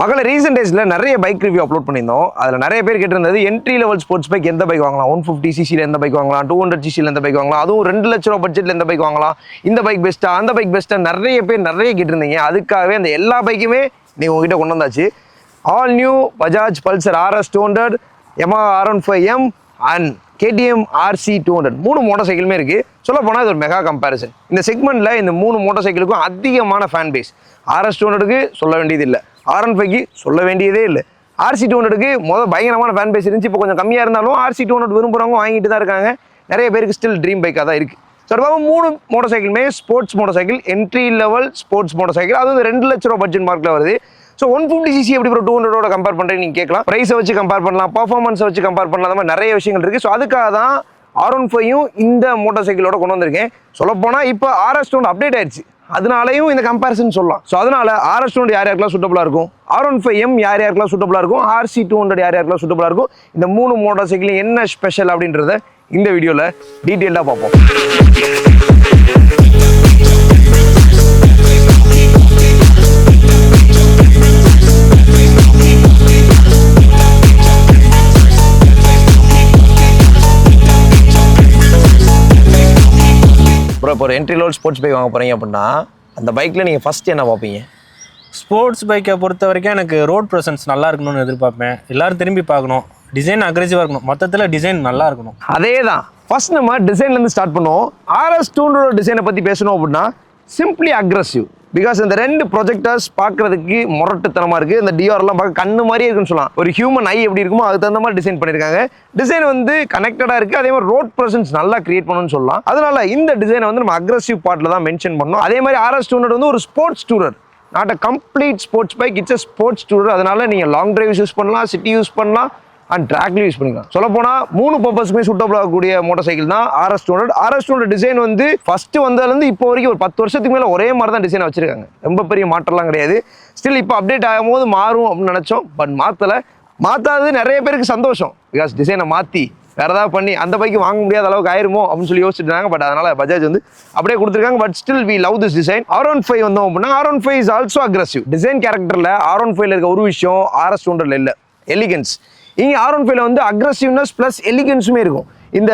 மகள ரீசெண்ட் டேஸில் நிறைய பைக் ரிவ்யூ அப்லோட் பண்ணியிருந்தோம். அதில் நிறைய பேர் கேட்டிருந்தது என்ட்ரி லெவல் ஸ்போர்ட்ஸ் பைக் எந்த பைக் வாங்கலாம்? ஒன் ஃபிஃப்டி சிசியில் எந்த பைக் வாங்கலாம்? டூ ஹண்ட்ரட் சிசியில் எந்த பைக் வாங்கலாம்? அதுவும் ரெண்டு லட்ச ரூபா பட்ஜெட்டில் எந்த பைக் வாங்கலாம்? இந்த பைக் பெஸ்ட்டா அந்த பைக் பெஸ்ட்டாக நிறைய பேர் நிறைய கேட்டிருந்தீங்க. அதுக்காகவே அந்த எல்லா பைக்குமே நீங்கள் உங்ககிட்ட கொண்டு வந்தாச்சு. All new Bajaj Pulsar RS two hundred எம்ஆ R one five M and KTM RC two hundred மூணு மோட்டார் சைக்கிளுமே இருக்குது சொல்ல போனால் இது ஒரு மெகா கம்பேரிசன் இந்த செக்மெண்ட்டில் இந்த மூணு மோட்டார் சைக்கிளுக்கும் அதிகமான ஃபேன் பேஸ் ஆர்எஸ் டூ ஹண்ட்ரடுக்கு சொல்ல வேண்டியது இல்லை. ஆர் ஒன் ஃபைவ்க்கு சொல்ல வேண்டியதே இல்லை. ஆர்சி டூ ஹண்ட்ரடுக்கு மொதல் பயங்கரமான ஃபேன் பேஸ் இருந்துச்சு. இப்போ கொஞ்சம் கம்மியாக இருந்தாலும் ஆர்சி டூ ஹண்ட்ரட் விரும்புகிறவங்க வாங்கிட்டு தான் இருக்காங்க. நிறைய பேருக்கு ஸ்டில் ட்ரீம் பைக்காக தான் இருக்குது ஸோ மூணு motor சைக்கிளுமே sports motor cycle entry level sports motor cycle அதுவும் ரெண்டு லட்ச ரூபா பட்ஜெட் மார்க்கில் வருது. ஸோ ஒன் ஃபிஃப்டி சிசி எப்படி ஒரு டூ ஹண்ட்ரடோட கம்பேர் பண்ணுறேன் நீங்கள் கேட்கலாம். ப்ரைஸை வச்சு கம்பேர் பண்ணலாம். பர்ஃபார்மன்ஸை வச்சு கம்பேர் பண்ணலாம். அந்த மாதிரி நிறைய விஷயங்கள் இருக்குது ஸோ அதுக்காக தான் ஆர் ஒன் ஃபைவும் இந்த மோட்டார் சைக்கிளோட கொண்டு வந்திருக்கேன். சொல்லப்போனால் இப்போ ஆர்எஸ் டூன் அப்டேட் ஆயிடுச்சு. அதனாலையும் இந்த கம்பேரிசன் சொல்லலாம். ஸோ அதனால ஆர்எஸ் டூ யார் யாருக்கெல்லாம் சூட்டபுளாக இருக்கும்? ஆர் ஒன் ஃபைவ் எம் யார் யாருக்கெல்லாம் சூட்டபுளாக இருக்கும்? ஆர்சி டூ ஹண்ட்ரட் யார் யாருக்கெல்லாம் சூட்டபுளாக இருக்கும்? இந்த மூணு மோட்டார் சைக்கிள் என்ன ஸ்பெஷல் அப்படின்றத இந்த வீடியோவில் டீட்டெயிலாக பார்ப்போம். ப்ரோ இப்போ ஒரு என்ட்ரி லெவல் ஸ்போர்ட்ஸ் பைக் வாங்க போகிறீங்க அப்படின்னா அந்த பைக்கில் நீங்கள் ஃபஸ்ட்டு என்ன பார்ப்பீங்க? ஸ்போர்ட்ஸ் பைக்கை பொறுத்த வரைக்கும் எனக்கு ரோட் ப்ரெசன்ஸ் நல்லா இருக்கணும்னு எதிர்பார்ப்பேன். எல்லாரும் திரும்பி பார்க்கணும். டிசைன் அக்ரெசிவாக இருக்கணும். மொத்தத்தில் டிசைன் நல்லா இருக்கணும். அதே தான் ஃபர்ஸ்ட் நம்ம டிசைன்லேருந்து ஸ்டார்ட் பண்ணுவோம். ஆர்எஸ் டூனோட டிசைனை பற்றி பேசணும் அப்படின்னா சிம்பிளி அக்ரஸிவ் பிகாஸ் இந்த ரெண்டு ப்ரொஜெக்டர்ஸ் பார்க்கறதுக்கு முரட்டுத்தனமாக இருக்குது இந்த டிஆர்லாம் பார்க்க கண்ணு மாதிரியே இருக்குன்னு சொல்லலாம். ஒரு ஹியூமன் ஐ எப்படி இருக்குமோ அதுக்கு தகுந்த மாதிரி டிசைன் பண்ணியிருக்காங்க. டிசைன் வந்து கனெக்டடாக இருக்குது அதே மாதிரி ரோட் ப்ரெசன்ஸ் நல்லா கிரியேட் பண்ணணும்னு சொல்லலாம். அதனால இந்த டிசைனை வந்து நம்ம அக்ரஸிவ் பார்ட்டில் தான் மென்ஷன் பண்ணோம். அதே மாதிரி ஆர்எஸ் டூனட் வந்து ஒரு sports tourer not a complete sports bike it's a sports tourer அதனால நீங்கள் லாங் டிரைவ்ஸ் யூஸ் பண்ணலாம் சிட்டி யூஸ் பண்ணலாம். அண்ட் ட்ராக்லையும் யூஸ் பண்ணிக்கலாம். சொல்ல போனால் மூணு பர்பஸ்க்குமே சூட்டபிள் ஆகக்கூடிய மோட்டார் சைக்கிள் தான் RS two hundred RS two design வந்து ஃபஸ்ட்டு வந்ததுலேருந்து இப்போ வரைக்கும் ஒரு பத்து வருஷத்துக்கு மேலே ஒரே மாதிரி தான் டிசைன் வச்சிருக்காங்க. ரொம்ப பெரிய மாற்றம்லாம் கிடையாது. ஸ்டில் இப்போ அப்டேட் ஆகும்போது மாறும் அப்படின்னு நினச்சோம். பட் மாற்றலை மாற்றாதது நிறைய பேருக்கு சந்தோஷம். பிகாஸ் டிசைனை மாற்றி வேறு ஏதாவது பண்ணி அந்த பைக்கு வாங்க முடியாத அளவுக்கு ஆயிருமோ அப்படின்னு சொல்லி யோசிச்சுட்டு இருந்தாங்க பட் அதனால் பஜாஜ் வந்து அப்படியே கொடுத்துருக்காங்க. But still we love this design R one five வந்தோம் அப்படின்னா R one five is also aggressive design கேரக்டரில் ஆர் ஒன் ஃபைவ்ல இருக்க ஒரு விஷயம் ஆர்எஸ் டூண்டர்ல இல்லை. எலிகன்ஸ் இங்கே ஆர் ஒன் ஃபைவ்ல வந்து அக்ரஸிவ்னஸ் ப்ளஸ் எலிகன்ஸுமே இருக்கும். இந்த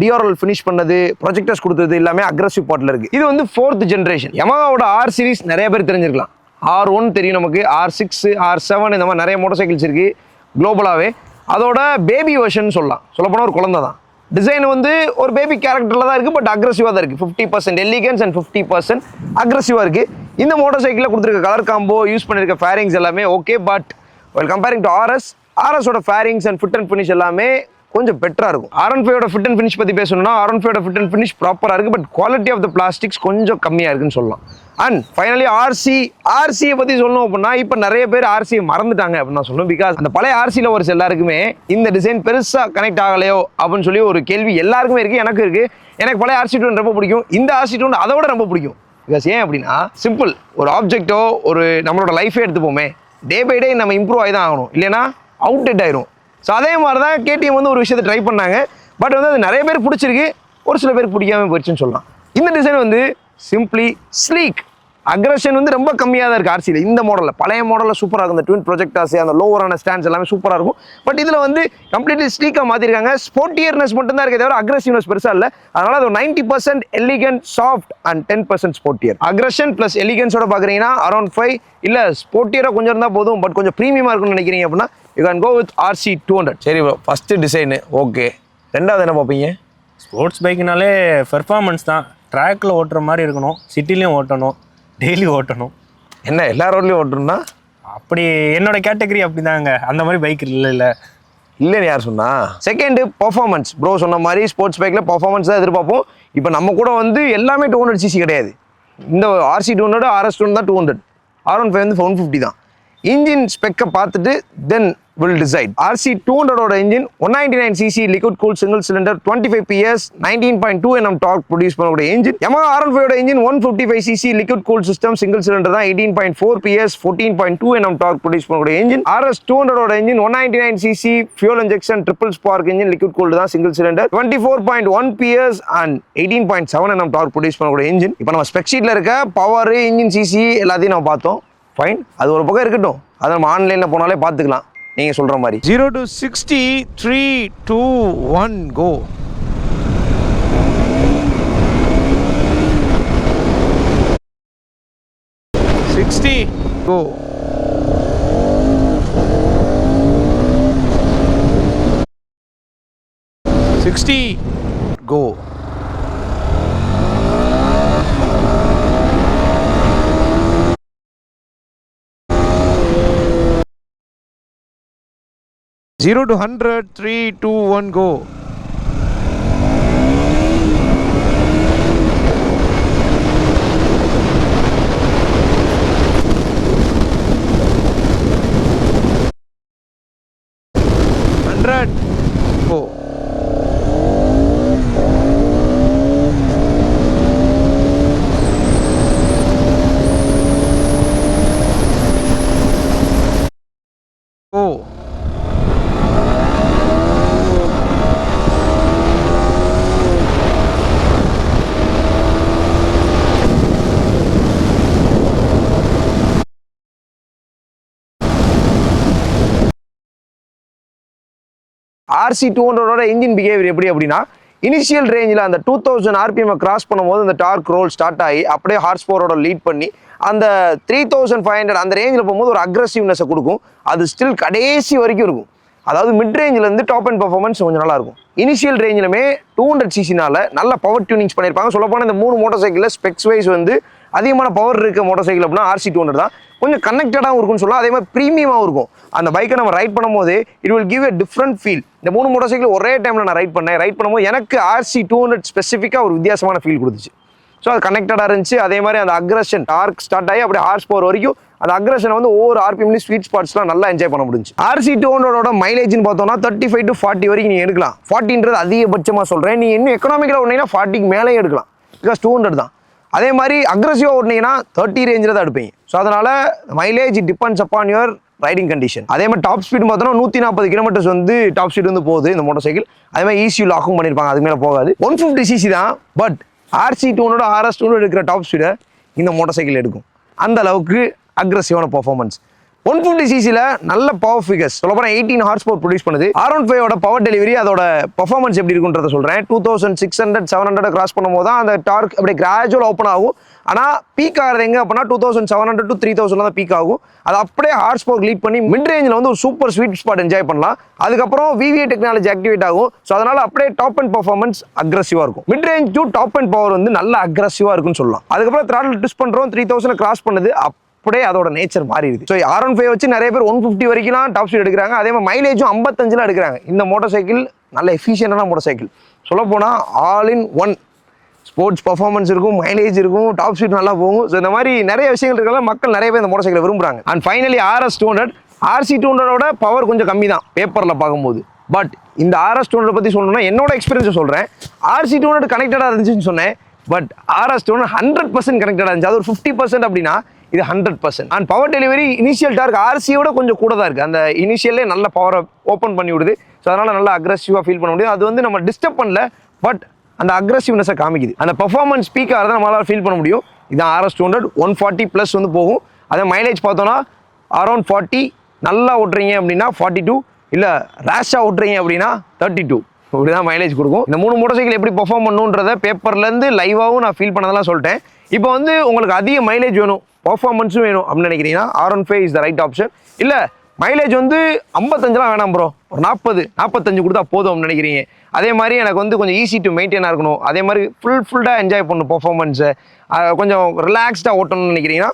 டிஆர்எல் ஃபினிஷ் பண்ணது ப்ரொஜெக்டர்ஸ் கொடுத்தது எல்லாமே அக்ரஸிவ் பாட்டில் இருக்குது இது வந்து ஃபோர்த் ஜென்ரேஷன் யமகாவோட ஆர் சீரிஸ் நிறைய பேர் தெரிஞ்சிருக்கலாம். ஆர் ஒன் தெரியும் நமக்கு ஆர் சிக்ஸ் ஆர் செவன் இந்த மாதிரி நிறைய மோட்டார் சைக்கிள்ஸ் இருக்குது குளோபலாகவே அதோட பேபி வெர்ஷன் சொல்லலாம். சொல்லப்போனால் ஒரு குழந்தை தான். டிசைன் வந்து ஒரு பேபி கேரக்டரில் தான் இருக்குது பட் அக்ரஸிவாக தான் இருக்குது fifty percent elegance and fifty percent அக்ரஸிவாக இருக்குது இந்த மோட்டார் சைக்கிளில் கொடுத்துருக்க கலர் காம்போ யூஸ் பண்ணியிருக்க ஃபேரிங்ஸ் எல்லாமே okay but well comparing to RS ஆர்எஸோட fairings and fit and finish எல்லாமே கொஞ்சம் பெட்டராக இருக்கும். ஆர் ஒன் ஃபைவோட ஃபிட் அண்ட் ஃபினிஷ் பற்றி பேசணும்னா ஆர் ஒன் ஃபைவோட ஃபிட் அண்ட் ஃபினிஷ் ப்ராப்பராக இருக்குது but quality of the plastics கொஞ்சம் கம்மியாக இருக்குன்னு சொல்லலாம். அண்ட் ஃபைனலி ஆர்சி ஆர்சியை பற்றி சொல்லணும் அப்படின்னா இப்போ நிறைய பேர் ஆர்சியை மறந்துட்டாங்க அப்படின்னு நான் சொல்லணும். பிகாஸ் அந்த பழைய ஆர்சியில் ஒரு எல்லாருக்குமே இந்த டிசைன் பெருசாக கனெக்ட் ஆகலையோ அப்படின்னு சொல்லி ஒரு கேள்வி எல்லாருக்குமே இருக்குது எனக்கு இருக்குது எனக்கு பழைய ஆர்சி டூன் ரொம்ப பிடிக்கும். இந்த ஆர்சி டூன் அதை விட ரொம்ப பிடிக்கும். பிகாஸ் ஏன் அப்படின்னா சிம்பிள் ஒரு ஆப்ஜெக்ட்டோ ஒரு நம்மளோட லைஃபே எடுத்துப்போமே. டே பை டே நம்ம இம்ப்ரூவ் ஆகி தான் ஆகணும். இல்லைன்னா அவுட்டேட் ஆயிரும். ஸோ அதே மாதிரி தான் கேடிஎம் வந்து ஒரு விஷயத்தை ட்ரை பண்ணாங்க. பட் வந்து அது நிறைய பேர் பிடிச்சிருக்கு. ஒரு சில பேருக்கு பிடிக்காம போயிடுச்சுன்னு சொல்லலாம். இந்த டிசைன் வந்து சிம்பிளி ஸ்லீக் அக்ரஷன் வந்து ரொம்ப கம்மியாக தான் இருக்குது ஆர்சியில் இந்த மாடலில் பழைய மாடலில் சூப்பராக இருக்கும். இந்த ட்வின் ப்ரொஜெக்டாஸ் அந்த லோவரான ஸ்டாண்ட்ஸ் எல்லாமே சூப்பராக இருக்கும். பட் இதில் வந்து கம்ப்ளீட்லி ஸ்லீக்காக மாற்றிருக்காங்க ஸ்போர்ட்டியர்னஸ் மட்டும் தான் இருக்கே தவிர அக்ரஸிவ்னஸ் பெருசாக இல்லை. அதனால் அது ninety percent elegant soft and ten percent sportier aggression plus எலிகன்ஸோட பார்க்குறீங்கன்னா அரௌண்ட் ஃபைவ் இல்லை ஸ்போர்ட்டியராக கொஞ்சம் இருந்தால் போதும். பட் கொஞ்சம் ப்ரீமியமாக இருக்கும்னு நினைக்கிறீங்க அப்படின்னா you can go with RC two hundred சரி ப்ரோ ஃபஸ்ட்டு டிசைனு ஓகே ரெண்டாவது என்ன பார்ப்பீங்க? ஸ்போர்ட்ஸ் பைக்குனாலே பெர்ஃபார்மன்ஸ் தான். ட்ராக்கில் ஓட்டுற மாதிரி இருக்கணும். சிட்டிலையும் ஓட்டணும். டெய்லி ஓட்டணும். என்ன எல்லா ரோட்லையும் ஓட்டுருன்னா அப்படி என்னோட கேட்டகரி அப்படிதாங்க. அந்த மாதிரி பைக் இல்லை இல்லை. இல்லைன்னு யார் சொன்னா? செகண்டு பர்ஃபார்மன்ஸ் ப்ரோ சொன்ன மாதிரி ஸ்போர்ட்ஸ் பைக்கில் பர்ஃபார்மன்ஸ் தான் எதிர்பார்ப்போம். இப்போ நம்ம கூட வந்து எல்லாமே டூ ஹண்ட்ரட் சிசி கிடையாது. இந்த RC two hundred RS two தான் two hundred R one five வந்து ஒன் ஃபிஃப்டி தான். இன்ஜின் ஸ்பெக்கை பார்த்துட்டு then will decide RC two ஹண்ட்ரடோட engine one ninety nine CC liquid cool single cylinder twenty five PS nineteen point two NM torque produce பண்ணக்கூடிய engine. Yamaha R one ஃபைவோட engine one fifty five CC liquid cool system single cylinder தான் eighteen point four PS fourteen point two NM torque produce பண்ணக்கூடிய engine. RS two ஹண்ட்ரடோட engine one ninety nine CC fuel injection triple spark engine liquid cool தான் single cylinder twenty four point one PS and eighteen point seven NM torque produce பண்ணக்கூடிய engine. இப்போ நம்ம spec ஷீட்டில் இருக்க power engine CC எல்லாத்தையும் நம்ம பார்த்தோம். Fine அது ஒரு பக்கம் இருக்கட்டும். அதை நம்ம ஆன்லைனில் போனாலே பார்த்துக்கலாம். நீங்கள் சொல்கிற மாதிரி. Zero to sixty three two one go sixty go sixty go zero to hundred three two one go RC two ஹண்ட்ரடோட engine behaviour எப்படி அப்படின்னா இனிஷியல் ரேஞ்சில் அந்த டூ தௌசண்ட் ஆர்பிஎம் கிராஸ் பண்ணும்போது அந்த டார்க் ரோல் ஸ்டார்ட் ஆகி அப்படியே ஹார்ஸ் பவரோட லீட் பண்ணி அந்த த்ரீ தௌசண்ட் ஃபைவ் ஹண்ட்ரட் அந்த ரேஞ்சில் போகும்போது ஒரு அக்ரஸிவ்னஸை கொடுக்கும். அது ஸ்டில் கடைசி வரைக்கும் இருக்கும். அதாவது மிட் ரேஞ்சிலேருந்து டாப் அண்ட் பர்ஃபார்மன்ஸ் கொஞ்சம் நல்லா இருக்கும். இனிஷியல் ரேஞ்சிலுமே டூ ஹண்ட்ரட் சிசினால் நல்ல பவர் டியூனிங்ஸ் பண்ணியிருப்பாங்க. சொல்லப்போனால் இந்த மூணு மோட்டார் சைக்கிளில் ஸ்பெக்ஸ் வைஸ் வந்து அதிகமான பவர் இருக்க மோட்டார் சைக்கிள் அப்படின்னா ஆர்சி டூ ஹண்ட்ரட் தான். கொஞ்சம் கனெக்டடாகவும் இருக்கும்னு சொல்லலாம். அதே மாதிரி ப்ரீமியமாகவும் இருக்கும். அந்த பைக்கை நம்ம ரைட் பண்ணும்போது it will give a different feel இந்த மூணு மோட்டார் சைக்கிள் ஒரே டைமில் நான் ரைட் பண்ணேன். ரைட் பண்ணும்போது எனக்கு ஆர்சி டூ ஹண்ட்ரட் ஸ்பெசிஃபிக்காக ஒரு வித்தியாசமான ஃபீல் கொடுத்துச்சு. ஸோ அது கனெக்டடாக இருந்துச்சு. அதே மாதிரி அந்த அக்ரஷன் டார்க் ஸ்டார்ட் ஆகி அப்படியே ஹார்ஸ் பவர் வரைக்கும் அந்த அக்ரஷன் வந்து ஒவ்வொரு ஆர்பிஎம்லையும் ஸ்வீட் ஸ்பாட்ஸ்லாம் நல்லா என்ஜாய் பண்ண முடிஞ்சு ஆர்சி டூ ஹண்ட்ரடோட மைலேஜ்னு பார்த்தோம்னா தேர்ட்டி ஃபைவ் டு ஃபார்ட்டி வரைக்கும் நீங்கள் எடுக்கலாம். ஃபார்ட்டின்றது அதிகபட்சமாக சொல்கிறேன் நீ இன்னும் எக்கனாமிக்கில் ஒன்றீங்கன்னா ஃபார்ட்டிக்கு மேலே எடுக்கலாம். பிகாஸ் டூ ஹண்ட்ரட் தான். அதே மாதிரி அக்ரஸிவாக ஓட்டினீங்கன்னா தேர்ட்டி ரேஞ்சில் தான் எடுப்பீங்க. ஸோ அதனால் mileage depends upon your riding condition அதே மாதிரி டாப் ஸ்பீடு பார்த்தோம்னா நூற்றி நாற்பது கிலோமீட்டர்ஸ் வந்து டாப் ஸ்பீடு வந்து போகுது இந்த மோட்டர் சைக்கிள் அதே மாதிரி ஈஸியூ லாக்கும் பண்ணியிருப்பாங்க அதுக்கு மேலே போகாது. ஒன் ஃபிஃப்டி சிசி தான் பட் ஆர்சி டூனோட ஆர்எஸ் டூனோட எடுக்கிற டாப் ஸ்பீடை இந்த மோட்டார் சைக்கிள் எடுக்கும். அந்த அளவுக்கு அக்ரஸிவான பர்ஃபார்மன்ஸ் ஒன் ஃபிஃப்டி சிசியில் நல்ல பவர் ஃபிகர்ஸ் சொல்ல போனால் எயிட்டீன் ஹார்ஸ் பவர் ப்ரொடியூஸ் பண்ணுது ஆர் ஒன் ஃபைவோட பவர் டெலிவரி அதோட பர்ஃபார்மன்ஸ் எப்படி இருக்குன்றத சொல்கிறேன் two thousand six hundred seven hundred cross பண்ணும்போது தான் அந்த டார்க் அப்படியே கிராஜுவல் ஓப்பன் ஆகும். ஆனால் பீக் ஆகிறது எங்கே அப்படின்னா two thousand seven hundred to three thousand தான் பீக் ஆகும். அது அப்படியே ஹார்ஸ் பவர் லீட் பண்ணி மிட் ரேஞ்சில் வந்து ஒரு சூப்பர் ஸ்வீட் ஸ்பாட் என்ஜாய் பண்ணலாம். அதுக்கப்புறம் விவிஏ டெக்னாலஜி ஆக்டிவேட் ஆகும். ஸோ அதனால் அப்படியே டாப் அண்ட் பர்ஃபார்மன்ஸ் அக்ரஸிவாக இருக்கும். Mid range to top end power வந்து நல்ல அக்ரஸிவாக இருக்கும்னு சொல்லலாம். அதுக்கப்புறம் த்ராட்டில் ட்விஸ்ட் பண்ணுறோம் த்ரீ தௌசண்ட் கிராஸ் பண்ணுது. அப்படியே அதோட நேச்சர் மாறிடுது. ஸோ ஆர் ஒன் ஃபைவ் வச்சு நிறைய பேர் ஒன் ஃபிஃப்டி வரைக்கும் டாப் ஸ்பீட் எடுக்கிறாங்க. அதே மாதிரி மைலேஜும் ஐம்பத்தஞ்சில் எடுக்கிறாங்க. இந்த மோட்டார் சைக்கிள் நல்ல எஃபிஷியண்டான மோட்டார் சைக்கிள் சொல்லப்போனால் all in one sports performance இருக்கும் மைலேஜ் இருக்கும் டாப் ஸ்பீட் நல்லா போகும். ஸோ இந்த மாதிரி நிறைய விஷயங்கள் இருக்கலாம் மக்கள் நிறைய பேர் இந்த மோட்டார் சைக்கிளை விரும்புகிறாங்க and finally RS two hundred RC two ஹண்ட்ரடோட power கொஞ்சம் கம்மி தான் பேப்பரில் பார்க்கும்போது. பட் இந்த ஆர்எஸ் டூ ஹண்ட்ரட் பற்றி சொல்லணும்னா என்னோட எக்ஸ்பீரியன்ஸை சொல்கிறேன் ஆர்சி டூ ஹண்ட்ரட் கனெக்டடாக இருந்துச்சுன்னு சொன்னேன். But RS two hundred hundred percent கனெக்டடாக இருந்துச்சு. அது ஒரு ஃபிஃப்டி பர்சன்ட் அப்படின்னா இது hundred percent and power delivery initial torque ஆர்சியோட கொஞ்சம் கூட தான் இருக்குது அந்த இனிஷியல்லே நல்ல பவரை ஓப்பன் பண்ணி விடுது. ஸோ அதனால் நல்லா அக்ரெசிவாக ஃபீல் பண்ண முடியும். அது வந்து நம்ம டிஸ்டர்ப் பண்ணல பட் அந்த அக்ரெசிவ்னஸை காமிக்குது. அந்த பர்ஃபார்மன்ஸ் ஸ்பீக்காக தான் நம்மளால் ஃபீல் பண்ண முடியும். இதான் RS two hundred one forty plus வந்து போகும். அதே மைலேஜ் பார்த்தோன்னா அரௌண்ட் ஃபார்ட்டி நல்லா ஓட்டுறீங்க அப்படின்னா ஃபார்ட்டி டூ இல்லை ரேஷாக ஓட்டுறீங்க அப்படின்னா தேர்ட்டி டூ இப்படி தான் மைலேஜ் கொடுக்கும். இந்த மூணு மோட்டர் சைக்கிள் எப்படி பர்ஃபார்ம் பண்ணுன்றத பேப்பர்லேருந்து லைவாகவும் நான் ஃபீல் பண்ணதெல்லாம் சொல்லிட்டேன். இப்போ வந்து உங்களுக்கு அதிக மைலேஜ் வேணும் பர்ஃபார்மன்ஸும் வேணும் அப்படின்னு நினைக்கிறீங்கன்னா R one five is the right option இல்லை மைலேஜ் வந்து ஐம்பத்தஞ்செலாம் வேணாம் ப்ரோ ஒரு நாற்பது நாற்பத்தஞ்சு கொடுத்தா போதும் அப்படின்னு நினைக்கிறீங்க. அதே மாதிரி எனக்கு வந்து கொஞ்சம் ஈஸி டு மெயின்டைனாக இருக்கணும். அதே மாதிரி ஃபுல் ஃபுல்லாக என்ஜாய் பண்ணும் பர்ஃபார்மன்ஸை கொஞ்சம் ரிலாக்ஸ்டாக ஓட்டணும்னு நினைக்கிறீங்கன்னா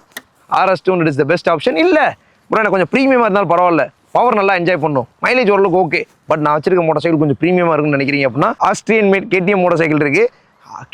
RS two is the best option இல்லை ப்ரோ எனக்கு கொஞ்சம் ப்ரீமியமாக இருந்தாலும் பரவாயில்ல. பவர் நல்லா என்ஜாய் பண்ணும் மைலேஜ் ஓரளவுக்கு ஓகே பட் நான் வச்சிருக்க மோட்டார் சைக்கிள் கொஞ்சம் ப்ரீமியமாக இருக்குன்னு நினைக்கிறீங்க அப்படின்னா Austrian made KTM motor cycle இருக்குது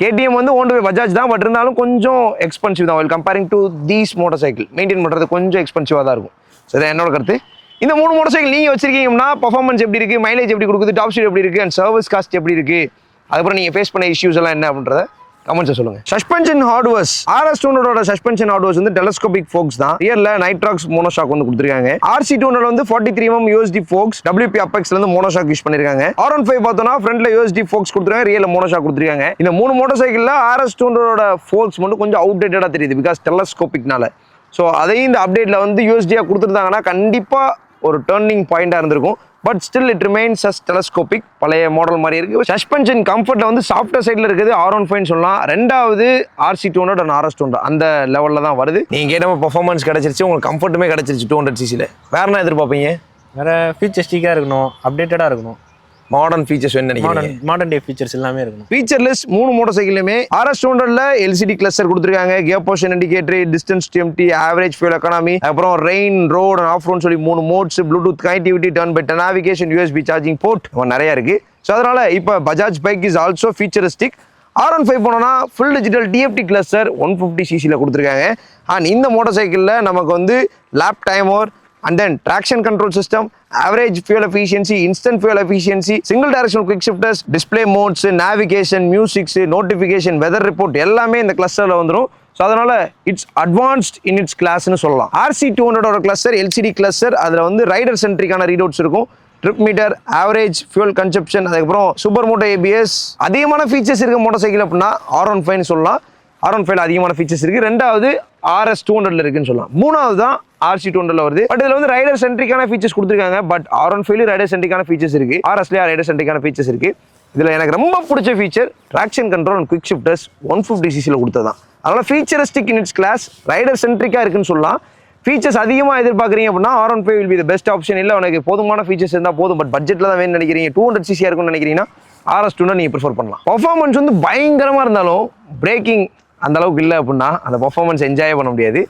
கேடிஎம் வந்து ஓன் பஜாஜ் தான் பட் இருந்தாலும் கொஞ்சம் எக்ஸ்பென்சிவ் தான். Comparing to these motor cycle maintain பண்ணுறது கொஞ்சம் எக்ஸ்பென்சிவாக தான் இருக்கும். ஸோ இதான் என்னோட கருத்து. இந்த மூணு மோட்டர் சைக்கிள் நீங்கள் வச்சிருக்கீங்கன்னா பர்ஃபார்மன்ஸ் எப்படி இருக்குது மைலேஜ் எப்படி கொடுக்குது டாப் ஸ்பீட் எப்படி இருக்குது அண்ட் சர்வீஸ் காஸ்ட் எப்படி இருக்குது அதுக்கப்புறம் நீங்கள் ஃபேஸ் பண்ண இஷ்யூஸ் எல்லாம் என்ன அப்படின்றத கமெண்ட்ஸை சொல்லுங்க. சஸ்பென்ஷன் ஹார்ட்வேர்ஸ் ஆர்எஸ் டூனோட சஸ்பென்ஷன் ஹார்ட்வேர்ஸ் வந்து டெலஸ்கோபிக் ஃபோக்ஸ் தான். ரியர்ல நைட்ராக்ஸ் மோனோஷாக் வந்து கொடுத்துருக்காங்க. ஆர்சி டூனோட வந்து forty three M USD forks WP அபெக்ஸ்ல இருந்து மோனோஷாக் யூஸ் பண்ணிருக்காங்க. ஆர் ஒன் ஃபைவ் பார்த்தோம்னா ஃப்ரண்ட்ல யூஎஸ்டி ஃபோக்ஸ் கொடுத்துருக்காங்க ரியல் மோனோஷாக் கொடுத்துருக்காங்க. இந்த மூணு மோட்டர் சைக்கிள்ல ஆர்எஸ் டூனோட ஃபோக்ஸ் மட்டும் கொஞ்சம் அவுடேட்டடா தெரியுது பிகாஸ் டெலஸ்கோபிக்னால ஸோ அதையும் இந்த அப்டேட்டில் வந்து யூஎஸ்டியாக கொடுத்துருந்தாங்கன்னா கண்டிப்பாக ஒரு டேர்னிங் பாயிண்டாக இருந்திருக்கும். But still it remains as telescopic பழைய மாடல் மாதிரி இருக்குது சஸ்பென்ஷன் கம்ஃபர்ட்டில் வந்து சாஃப்ட்வேர் சைடில் இருக்குது. ஆர் ஒன் ஃபைன் சொல்லலாம். ரெண்டாவது RC two hundred and RS two hundred அந்த லெவலில் தான் வருது. நீங்கள் கேட்ட பர்ஃபார்மன்ஸ் கிடச்சிருச்சு. உங்களுக்கு கம்ஃபர்ட்டுமே கிடச்சிருச்சு டூ ஹண்ட்ரட் சிசியில் வேறு என்ன எதிர்பார்ப்பீங்க? வேற ஃபீச்சர்ஸ்டிக்காக இருக்கணும். அப்டேட்டடாக இருக்கணும். மாடர்ன் ஃபீச்சர்ஸ் வேணும் நினைக்கிறீங்க? மாடர்ன் மாடர்ன் டே ஃபீச்சர்ஸ் எல்லாமே இருக்கணும். ஃபீச்சர் லிஸ்ட் மூணு மோட்டர் சைக்கிளுமே ஆர்எஸ் ஹண்ட்ரட்ல எல்சிடி கிளஸ்டர் கொடுத்துருக்காங்க. Gear position indicator distance DMT average fuel economy அப்புறம் rain road and off road சொல்லி மூணு modes Bluetooth connectivity turn by navigation USB charging port நிறைய இருக்கு. ஸோ அதனால இப்போ Bajaj bike is also featuristic R one five போனோம்னா full digital TFT cluster one fifty சிசியில் கொடுத்துருக்காங்க. And இந்த மோட்டர் சைக்கிளில் நமக்கு வந்து lap timer and then traction control system average fuel efficiency instant fuel efficiency single direction quick shifters display modes navigation musics notification weather report எல்லாமே இந்த கிளஸ்டரில் வந்துடும் so அதனால் இட்ஸ் அட்வான்ஸ்ட் இன் இட்ஸ் கிளாஸ்னு சொல்லலாம். ஆர்சி டூ ஹண்ட்ரடோட cluster LCD cluster அதில் வந்து ரைடர் சென்ட்ரிக்கான ரீடவுட்ஸ் இருக்கும். Trip meter average fuel consumption அதுக்கப்புறம் சூப்பர் மோட்டோ ஏபிஎஸ் அதிகமான ஃபீச்சர்ஸ் இருக்க மோட்டர் சைக்கிள் அப்படின்னா ஆர் ஒன் ஃபைவ்னு சொல்லலாம். ஆர் ஒன் ஃபைவ்ல அதிகமான ஃபீச்சர்ஸ் இருக்கு. ரெண்டாவது ஆர்எஸ் டூ ஹண்ட்ரட்ல இருக்குன்னு சொல்லலாம். மூணாவது தான் ஆர்சி டூ ஹண்ட்ரட்ல வருது. பட் இதுல வந்து ரைடர் சென்ட்ரிக்கான ஃபீச்சர்ஸ் கொடுத்துருக்காங்க. பட் ஆர் ஒன் ஃபைவ்ல ரைடர் சென்ட்ரிக்கான ஃபீச்சர்ஸ் இருக்கு. ஆர்எஸ்லயே ரைடர் சென்ட்ரிக்கான ஃபீச்சர்ஸ் இருக்கு. இதுல எனக்கு ரொம்ப பிடிச்ச feature traction control and quick shifters one fifty சிசியில் கொடுத்ததான் அதனால featuristic in its class rider சென்ட்ரிக்கா இருக்குன்னு சொல்லலாம். ஃபீச்சர்ஸ் அதிகமாக எதிர்பார்க்குறீங்க அப்படின்னா R one five will be the best option இல்லை உனக்கு போதுமான ஃபீச்சர்ஸ் இருந்தால் போதும். பட் பட்ஜெட்டில் தான் வேணும்னு நினைக்கிறீங்க. டூ ஹண்ட்ரட் சிசியாக இருக்கும்னு நினைக்கிறீங்கன்னா ஆர்எஸ் டூனா நீங்கள் ப்ரிஃபர் பண்ணலாம். பர்ஃபார்மன்ஸ் வந்து பயங்கரமாக இருந்தாலும் பிரேக்கிங் அந்த அளவுக்கு இல்லை அப்படின்னா அந்த பர்ஃபார்மன்ஸ் என்ஜாய் பண்ண முடியாது.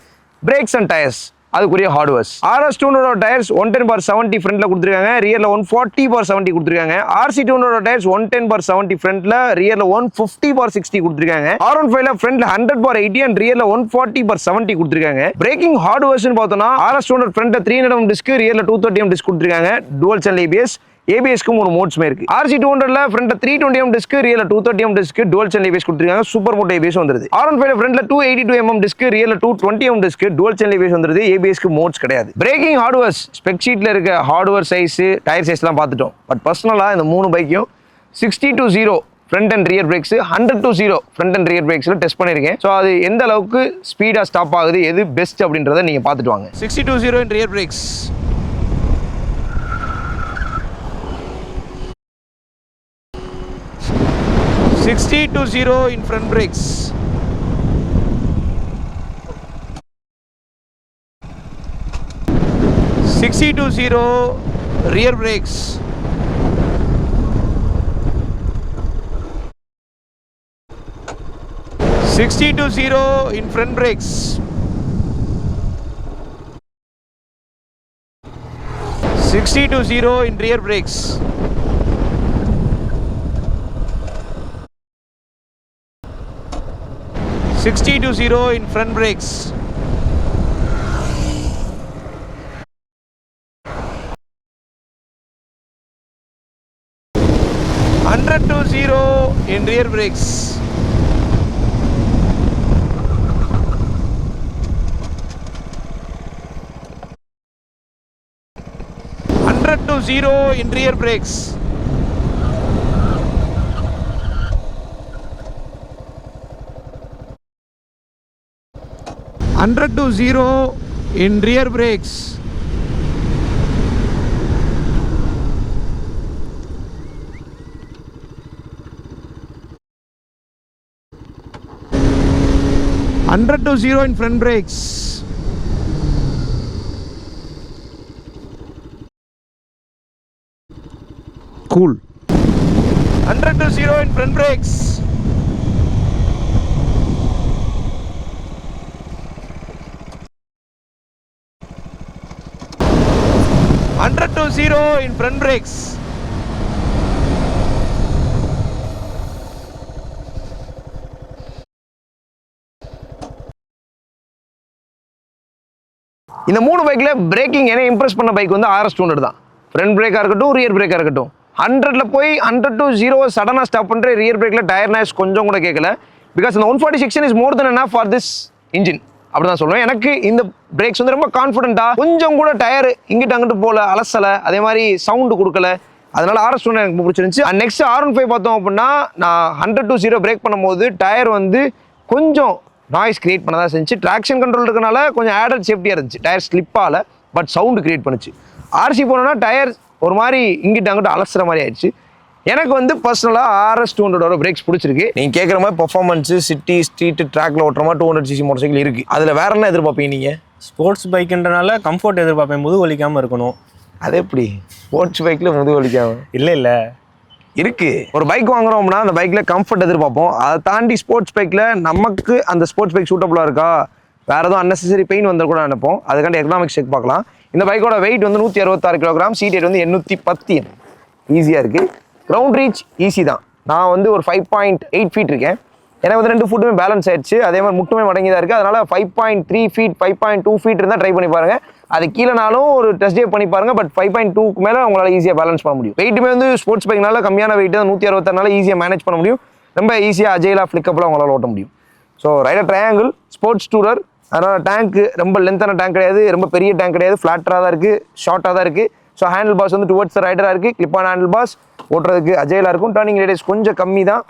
பிரேக்ஸ் அண்ட் டயர்ஸ் அதுக்குரிய hardwares RS டூனோட tyres one ten bar seventy ஃப்ரண்ட்ல கொடுத்துருக்காங்க ரியர்ல ஒன் ஃபார்ட்டி பார் செவன்ட்டி கொடுத்துருக்காங்க. RC டூனோட tyres one ten bar seventy ஃப்ரண்ட்ல ரியர்ல ஒன் ஃபிஃப்டி பார் சிக்ஸ்டி கொடுத்துருக்காங்க. ஆர் ஒன் ஃபைவ்ல ஃப்ரண்ட்ல ஹண்ட்ரட் பார் எயிட்டி அண்ட் ரியர்ல ஒன் ஃபார்ட்டி பார் செவன்ட்டி கொடுத்துருக்காங்க. பிரேக்கிங் ஹார்ட்வேர்ஸ்னு பார்த்தோம்னா ஆர்எஸ் டூனோட ஃப்ரண்ட்ல த்ரீ ஹண்ட்ரட் டிஸ்க் ரியர்ல டூ தேர்ட்டி எம் டிஸ்க் கொடுத்துருக்காங்க. டுவல் சேனல் ஏபிஎஸ் ஏபிஎஸ்க்கும் ஒரு மோட்ஸ்மே இருக்குது ஆர்சி டூ ஹண்ட்ரட்ல ஃப்ரண்ட்ல three twenty M disc rear two thirty M disc dual channel ABS கொடுத்துருக்காங்க. சூப்பர் மோட் ஏபிஎஸ் வந்துருது. ஆர் ஒன் ஃபைவ் ஃப்ரண்ட்ல two eighty two M disc rear two twenty M disc dual channel ABS வந்துருது. ஏபிஎஸ்க்கு modes கிடையாது. Braking hardwares spec ஷீட்டில் இருக்க hardware size tyre சைஸ்லாம் பார்த்துட்டோம். But பர்சனலாக இந்த மூணு பைக்கும் sixty to zero front and rear brakes hundred to zero front and rear பிரேக்ஸில் test பண்ணியிருக்கேன் ஸோ அது எந்த அளவுக்கு ஸ்பீடாக ஸ்டாப் ஆகுது எது பெஸ்ட் அப்படின்றத நீங்கள் பார்த்துட்டு வாங்க. Sixty to zero and rear brakes 60 to 0 in front brakes. Sixty to zero rear brakes. Sixty to zero in front brakes. Sixty to zero in rear brakes. Sixty to zero in front brakes. Hundred to zero in rear brakes. Hundred to zero in rear brakes. Hundred to zero in rear brakes. Hundred to zero in front brakes. Cool. 100 to 0 in front brakes. Hundred to zero in front brakes இந்த மூணு பைக்கில் braking என்ன impress பண்ண bike வந்து RS two தான். Front பிரேக்காக இருக்கட்டும் rear பிரேக்காக இருக்கட்டும். ஹண்ட்ரட்ல போய் ஹண்ட்ரட் டு ஜீரோ சடனாக ஸ்டாப் பண்ணுற ரியர் பிரேக்கில் டயர் நாய்ஸ் கொஞ்சம் கூட கேட்கல பிகாஸ் இந்த one forty section is more then என்ன ஃபார் திஸ் இன்ஜின் அப்படி தான் சொல்லுவேன். எனக்கு இந்த பிரேக்ஸ் வந்து ரொம்ப கான்ஃபிடென்ட்டாக கொஞ்சம் கூட டயர் இங்கிட்டு அங்கிட்டு போகல அலசலை அதே மாதிரி சவுண்டு கொடுக்கல. அதனால ஆர்எஸ் டூ எனக்கு பிடிச்சிருந்துச்சு. And next R one five பார்த்தோம் அப்படின்னா நான் ஹண்ட்ரட் டு ஜீரோ பிரேக் பண்ணும்போது டயர் வந்து கொஞ்சம் நாய்ஸ் கிரியேட் பண்ண தான் செஞ்சு. ட்ராக்ஷன் கண்ட்ரோல் இருக்கனால கொஞ்சம் ஆடட் சேஃப்டியாக இருந்துச்சு. டயர் ஸ்லிப்பால் பட் சவுண்டு கிரியேட் பண்ணுச்சு. ஆர்சி போனோன்னா டயர் ஒரு மாதிரி இங்கிட்ட அங்கிட்ட அலசுற மாதிரி ஆயிடுச்சு. எனக்கு வந்து பர்சனலாக ஆர்எஸ் டூ ஹண்ட்ரடோட பிரேக்ஸ் பிடிச்சிருக்கு. நீங்கள் கேட்குற மாதிரி பர்ஃபார்மன்ஸு சிட்டி ஸ்ட்ரீட்டு ட்ராக்ல ஓட்டுற மாதிரி two hundred CC motorcycle இருக்குது அதில் வேற என்ன எதிர்பார்ப்பீங்க நீங்கள் ஸ்போர்ட்ஸ் பைக்குன்றனால கம்ஃபர்ட் எதிர்பார்ப்பேன். முதுகு வலிக்காமல் இருக்கணும். அது எப்படி? ஸ்போர்ட்ஸ் பைக்கில் முதுகு வலிக்காம? இல்லை இல்லை. இருக்கு. ஒரு பைக் வாங்குறோம்னா அந்த பைக்ல கம்ஃபர்ட் எதிர்பார்ப்போம். அதை தாண்டி ஸ்போர்ட்ஸ் பைக்ல நமக்கு அந்த ஸ்போர்ட்ஸ் பைக் சூட்டபுளா இருக்கா? வேற எதுவும் அன்னெசரி பெயின் வந்து கூட நினைப்போம். அதுக்காண்டி எக்கனாமிக் செக் பார்க்கலாம். இந்த பைக்கோட வெயிட் வந்து நூற்றி அறுபத்தாறு கிலோகிராம் சீட் வந்து எண்ணூற்றி பத்து ஈஸியாக இருக்கு. கிரவுண்ட் ரீச் ஈஸி தான். நான் வந்து ஒரு ஃபைவ் பாயிண்ட் எயிட் ஃபீட் இருக்கேன். எனக்கு வந்து ரெண்டு ஃபுட்டுமே பேலன்ஸ் ஆயிடுச்சு. அதே மாதிரி முட்டுமே மடங்கி தான் இருக்குது அதனால் five point three feet five point two feet இருந்தால் ட்ரை பண்ணி பாருங்க. அது கீழேனாலும் ஒரு டெஸ்ட் டே பண்ணி பாருங்கள் பட் ஃபைவ் பாயிண்ட் டூக்கு மேலே உங்களால் ஈஸியாக பேலன்ஸ் பண்ண முடியும். வெயிட்டுமே வந்து ஸ்போர்ட்ஸ் பைக்னால கம்மியான வெயிட் நூற்றி அறுபத்தாறுனால ஈஸியாக மேனேஜ் பண்ண முடியும். ரொம்ப ஈஸியாக அஜயிலாக ஃப்ளிக்கப்பில் உங்களால் ஓட்ட முடியும். So rider triangle sports tourer அதனால் டேங்க்கு ரொம்ப லென்த்தான டேங்க் கிடையாது. ரொம்ப பெரிய டேங்க் கிடையாது. ஃப்ளாட்டராக தான் இருக்குது ஷார்ட்டாக தான் இருக்குது ஸோ ஹேண்டில் பாஸ் வந்து டுவர்ட்ஸ் ரைடராக இருக்குது கிளிப்பான ஹேண்டில் பாஸ் ஓட்டுறதுக்கு அஜயிலாக இருக்கும். டர்னிங் ரேடியஸ் கொஞ்சம் கம்மி தான்.